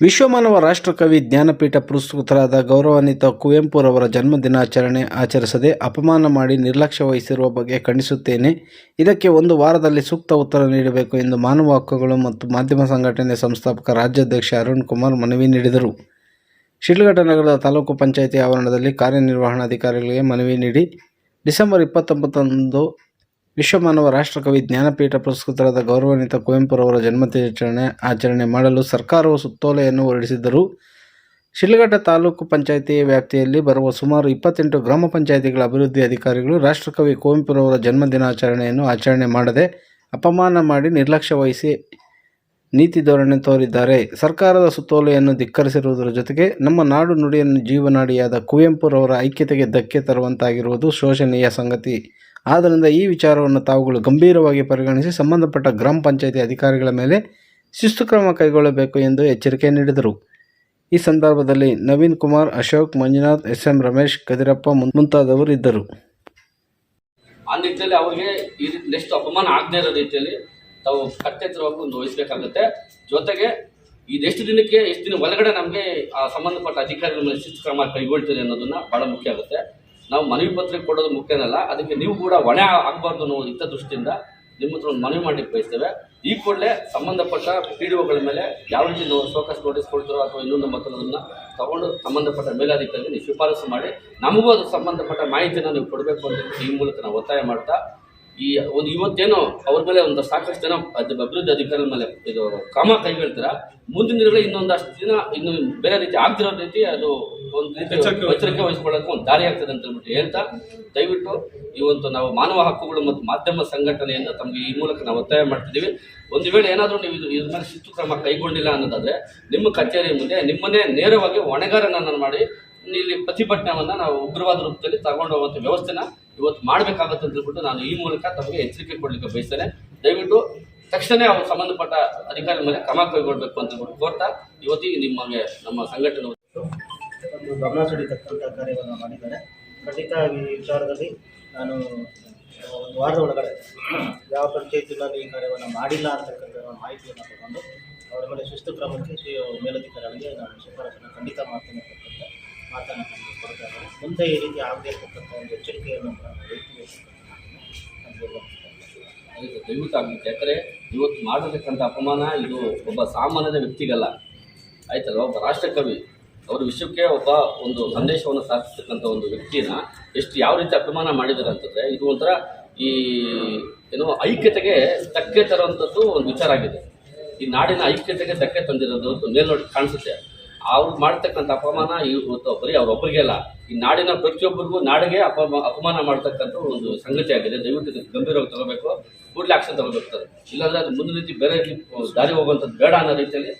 ವಿಶ್ವಮಾನವ ರಾಷ್ಟ್ರಕವಿ ಜ್ಞಾನಪೀಠ ಪುರಸ್ಕೃತರಾದ ಗೌರವಾನ್ವಿತ ಕುವೆಂಪುರವರ ಜನ್ಮದಿನಾಚರಣೆ ಆಚರಿಸದೆ ಅಪಮಾನ ಮಾಡಿ ನಿರ್ಲಕ್ಷ್ಯ ವಹಿಸಿರುವ ಬಗ್ಗೆ ಖಂಡಿಸುತ್ತೇನೆ. ಇದಕ್ಕೆ ಒಂದು ವಾರದಲ್ಲಿ ಸೂಕ್ತ ಉತ್ತರ ನೀಡಬೇಕು ಎಂದು ಮಾನವ ಹಕ್ಕುಗಳು ಮತ್ತು ಮಾಧ್ಯಮ ಸಂಘಟನೆ ಸಂಸ್ಥಾಪಕ ರಾಜ್ಯಾಧ್ಯಕ್ಷ ಅರುಣ್ ಕುಮಾರ್ ಮನವಿ ನೀಡಿದರು. ಶಿಡ್ಲಘಟ್ಟ ನಗರದ ತಾಲೂಕು ಪಂಚಾಯಿತಿ ಆವರಣದಲ್ಲಿ ಕಾರ್ಯನಿರ್ವಹಣಾಧಿಕಾರಿಗಳಿಗೆ ಮನವಿ ನೀಡಿ ಡಿಸೆಂಬರ್ ಇಪ್ಪತ್ತೊಂಬತ್ತರಂದು ವಿಶ್ವಮಾನವ ರಾಷ್ಟ್ರಕವಿ ಜ್ಞಾನಪೀಠ ಪುರಸ್ಕೃತರಾದ ಗೌರವಾನ್ವಿತ ಕುವೆಂಪುರವರ ಜನ್ಮದಿನಾಚರಣೆ ಆಚರಣೆ ಮಾಡಲು ಸರ್ಕಾರವು ಸುತ್ತೋಲೆಯನ್ನು ಹೊರಡಿಸಿದ್ದರು. ಶಿಲ್ಘಟ್ಟ ತಾಲೂಕು ಪಂಚಾಯಿತಿ ವ್ಯಾಪ್ತಿಯಲ್ಲಿ ಬರುವ ಸುಮಾರು ಇಪ್ಪತ್ತೆಂಟು ಗ್ರಾಮ ಪಂಚಾಯಿತಿಗಳ ಅಭಿವೃದ್ಧಿ ಅಧಿಕಾರಿಗಳು ರಾಷ್ಟ್ರಕವಿ ಕುವೆಂಪುರವರ ಜನ್ಮದಿನಾಚರಣೆಯನ್ನು ಆಚರಣೆ ಮಾಡದೆ ಅಪಮಾನ ಮಾಡಿ ನಿರ್ಲಕ್ಷ್ಯ ವಹಿಸಿ ನೀತಿ ಧೋರಣೆ ತೋರಿದ್ದಾರೆ. ಸರ್ಕಾರದ ಸುತ್ತೋಲೆಯನ್ನು ಧಿಕ್ಕರಿಸಿರುವುದರ ಜೊತೆಗೆ ನಮ್ಮ ನಾಡು ನುಡಿಯನ್ನು ಜೀವನಾಡಿಯಾದ ಕುವೆಂಪುರವರ ಐಕ್ಯತೆಗೆ ಧಕ್ಕೆ ತರುವಂತಾಗಿರುವುದು ಶೋಚನೀಯ ಸಂಗತಿ. ಆದ್ದರಿಂದ ಈ ವಿಚಾರವನ್ನು ತಾವುಗಳು ಗಂಭೀರವಾಗಿ ಪರಿಗಣಿಸಿ ಸಂಬಂಧಪಟ್ಟ ಗ್ರಾಮ ಪಂಚಾಯಿತಿ ಅಧಿಕಾರಿಗಳ ಮೇಲೆ ಶಿಸ್ತು ಕ್ರಮ ಕೈಗೊಳ್ಳಬೇಕು ಎಂದು ಎಚ್ಚರಿಕೆ ನೀಡಿದರು. ಈ ಸಂದರ್ಭದಲ್ಲಿ ನವೀನ್ ಕುಮಾರ್, ಅಶೋಕ್, ಮಂಜುನಾಥ್ ಎಸ್ ಎಂ ರಮೇಶ್, ಕದಿರಪ್ಪ ಮುಂತಾದವರು ಇದ್ದರು. ಆ ನಿಟ್ಟಿನಲ್ಲಿ ಅವರಿಗೆ ಈ ನೆಕ್ಸ್ಟ್ ಅಪಮಾನ ಆಗದೇ ಇರೋ ರೀತಿಯಲ್ಲಿ ತಾವು ಕಟ್ಟೆತ್ತರವಾಗಿ ಒಂದು ವಹಿಸಬೇಕಾಗುತ್ತೆ. ಜೊತೆಗೆ ಇದೆಷ್ಟು ದಿನಕ್ಕೆ ಎಷ್ಟು ದಿನ ಒಳಗಡೆ ನಮಗೆ ಆ ಸಂಬಂಧಪಟ್ಟ ಅಧಿಕಾರಿಗಳ ಮೇಲೆ ಶಿಸ್ತು ಕ್ರಮ ಕೈಗೊಳ್ತೀರಿ ಅನ್ನೋದನ್ನ ಬಹಳ ಮುಖ್ಯ ಆಗುತ್ತೆ. ನಾವು ಮನವಿ ಪತ್ರಿಕೆ ಕೊಡೋದು ಮುಖ್ಯನಲ್ಲ, ಅದಕ್ಕೆ ನೀವು ಕೂಡ ಹೊಣೆ ಆಗಬಾರ್ದು ಅನ್ನೋ ಇಂಥ ದೃಷ್ಟಿಯಿಂದ ನಿಮ್ಮ ಹತ್ರ ಒಂದು ಮನವಿ ಮಾಡಲಿಕ್ಕೆ ಬಯಸ್ತೇವೆ. ಈ ಕೂಡಲೇ ಸಂಬಂಧಪಟ್ಟ ಪಿ ಡಿ ಒಗಳ ಮೇಲೆ ಯಾವ ರೀತಿ ನಾವು ಫೋಕಸ್ ನೋಟಿಸ್ ಕೊಡ್ತೀರೋ ಅಥವಾ ಇನ್ನೊಂದು ಮತ್ತೊಂದನ್ನ ತಗೊಂಡು ಸಂಬಂಧಪಟ್ಟ ಮೇಲಾಧಿಕಾರಿಗೆ ನೀವು ಶಿಫಾರಸು ಮಾಡಿ, ನಮಗೂ ಅದು ಸಂಬಂಧಪಟ್ಟ ಮಾಹಿತಿಯನ್ನು ನೀವು ಕೊಡಬೇಕು ಅಂತ ಈ ಮೂಲಕ ನಾವು ಒತ್ತಾಯ ಮಾಡ್ತಾ ಈ ಒಂದು ಇವತ್ತೇನೋ ಅವ್ರ ಮೇಲೆ ಒಂದು ಸಾಕಷ್ಟು ಜನ ಅದ್ ಅಭಿವೃದ್ಧಿ ಅಧಿಕಾರಿಗಳ ಮೇಲೆ ಇದು ಕ್ರಮ ಕೈಗೊಳ್ತೀರಾ? ಮುಂದಿನ ದಿನಗಳ ಇನ್ನೊಂದಷ್ಟು ದಿನ ಇನ್ನು ಬೇರೆ ರೀತಿ ಆಗ್ತಿರೋ ರೀತಿ ಅದು ಒಂದು ರೀತಿ ಎಚ್ಚರಿಕೆ ವಹಿಸ್ಕೊಳ್ಳೋಕೆ ಒಂದು ದಾರಿ ಆಗ್ತದೆ ಅಂತ ಹೇಳ್ಬಿಟ್ಟು ಹೇಳ್ತಾ ದಯವಿಟ್ಟು ಇವತ್ತು ನಾವು ಮಾನವ ಹಕ್ಕುಗಳು ಮತ್ತು ಮಾಧ್ಯಮ ಸಂಘಟನೆಯಿಂದ ತಮಗೆ ಈ ಮೂಲಕ ನಾವು ಒತ್ತಾಯ ಮಾಡ್ತಿದ್ದೀವಿ. ಒಂದು ವೇಳೆ ಏನಾದರೂ ನೀವು ಇದು ಇದ್ರ ಮೇಲೆ ಶಿಸ್ತು ಕ್ರಮ ಕೈಗೊಂಡಿಲ್ಲ ಅನ್ನೋದಾದರೆ ನಿಮ್ಮ ಕಚೇರಿ ಮುಂದೆ ನಿಮ್ಮನ್ನೇ ನೇರವಾಗಿ ಹೊಣೆಗಾರನನ್ನು ಮಾಡಿ ಇಲ್ಲಿ ಪ್ರತಿಭಟನೆಯನ್ನ ನಾವು ಉಗ್ರವಾದ ರೂಪದಲ್ಲಿ ತಗೊಂಡು ಹೋಗುವಂಥ ವ್ಯವಸ್ಥೆನ ಇವತ್ತು ಮಾಡಬೇಕಾಗತ್ತೆ ಅಂತ ಹೇಳ್ಬಿಟ್ಟು ನಾನು ಈ ಮೂಲಕ ತಮಗೆ ಎಚ್ಚರಿಕೆ ಕೊಡಲಿಕ್ಕೆ ಬಯಸ್ತೇನೆ. ದಯವಿಟ್ಟು ತಕ್ಷಣ ಅವ್ರು ಸಂಬಂಧಪಟ್ಟ ಅಧಿಕಾರಿ ಮೇಲೆ ಕ್ರಮ ಕೈಗೊಳ್ಳಬೇಕು ಅಂತ ಕೋರ್ತಾ ಇವತ್ತಿಗೆ ನಿಮಗೆ ನಮ್ಮ ಸಂಘಟನೆ ಗಮನ ಸೆಳೀತಕ್ಕಂಥ ಕಾರ್ಯವನ್ನು ಮಾಡಿದ್ದಾರೆ. ಖಂಡಿತ ಈ ವಿಚಾರದಲ್ಲಿ ನಾನು ಒಂದು ವಾರದ ಒಳಗಡೆ ಯಾವ ಪಂಚಾಯತಿನಲ್ಲಿ ಈ ಕಾರ್ಯವನ್ನು ಮಾಡಿಲ್ಲ ಅಂತಕ್ಕಂಥ ಮಾಹಿತಿಯನ್ನು ತಗೊಂಡು ಅವರ ಮೇಲೆ ಶಿಸ್ತು ಕ್ರಮಕ್ಕೆ ಮೇಲಧಿಕಾರಿಗಳಿಗೆ ನಾನು ಶಿಫಾರಸನ್ನು ಖಂಡಿತ ಮಾಡ್ತೇನೆ. ಮುಂದೆ ಈ ರೀತಿ ಇರತಕ್ಕಂಥ ಒಂದು ಎಚ್ಚರಿಕೆಯನ್ನು ಅದಕ್ಕೆ ದಯವಿಟ್ಟು ಆಗಬೇಕು. ಯಾಕಂದರೆ ಇವತ್ತು ಮಾಡಿರ್ತಕ್ಕಂಥ ಅಪಮಾನ, ಇದು ಒಬ್ಬ ಸಾಮಾನ್ಯದ ವ್ಯಕ್ತಿಗಲ್ಲ. ಆಯ್ತಲ್ಲ ಒಬ್ಬ ರಾಷ್ಟ್ರಕವಿ, ಅವರು ವಿಶ್ವಕ್ಕೆ ಒಬ್ಬ ಒಂದು ಸಂದೇಶವನ್ನು ಸಾಧಿಸ್ತಕ್ಕಂಥ ಒಂದು ವ್ಯಕ್ತಿನ ಎಷ್ಟು ಯಾವ ರೀತಿ ಅಪಮಾನ ಮಾಡಿದ್ದಾರೆ ಅಂತಂದರೆ, ಇದು ಒಂಥರ ಈ, ಏನೋ ಐಕ್ಯತೆಗೆ ಧಕ್ಕೆ ತರುವಂಥದ್ದು ಒಂದು ವಿಚಾರ ಆಗಿದೆ. ಈ ನಾಡಿನ ಐಕ್ಯತೆಗೆ ಧಕ್ಕೆ ತಂದಿರೋದು ಅಂತ ಮೇಲ್ನೋಟ ಕಾಣಿಸುತ್ತೆ. ಅವ್ರು ಮಾಡ್ತಕ್ಕಂಥ ಅಪಮಾನ ಇವತ್ತು ಬರೀ ಅವ್ರೊಬ್ಬರಿಗೆ ಅಲ್ಲ. ಈ ನಾಡಿನ ಪ್ರತಿಯೊಬ್ಬರಿಗೂ ನಾಡಿಗೆ ಅಪಮ, ಅಪಮಾನ ಮಾಡ್ತಕ್ಕಂಥ ಒಂದು ಸಂಗತಿ ಆಗಿದೆ. ದಯವಿಟ್ಟು ಗಂಭೀರವಾಗಿ ತಗೋಬೇಕು. ಕೂಡಲೇ ಆಕ್ಷನ್ ತಗೋಬೇಕು ಇಲ್ಲಾಂದ್ರೆ ಅದು ಮುಂದಿನ ರೀತಿ ಬೇರೆ ದಾರಿ ಹೋಗುವಂಥದ್ದು ಬೇಡ ಅನ್ನೋ ರೀತಿಯಲ್ಲಿ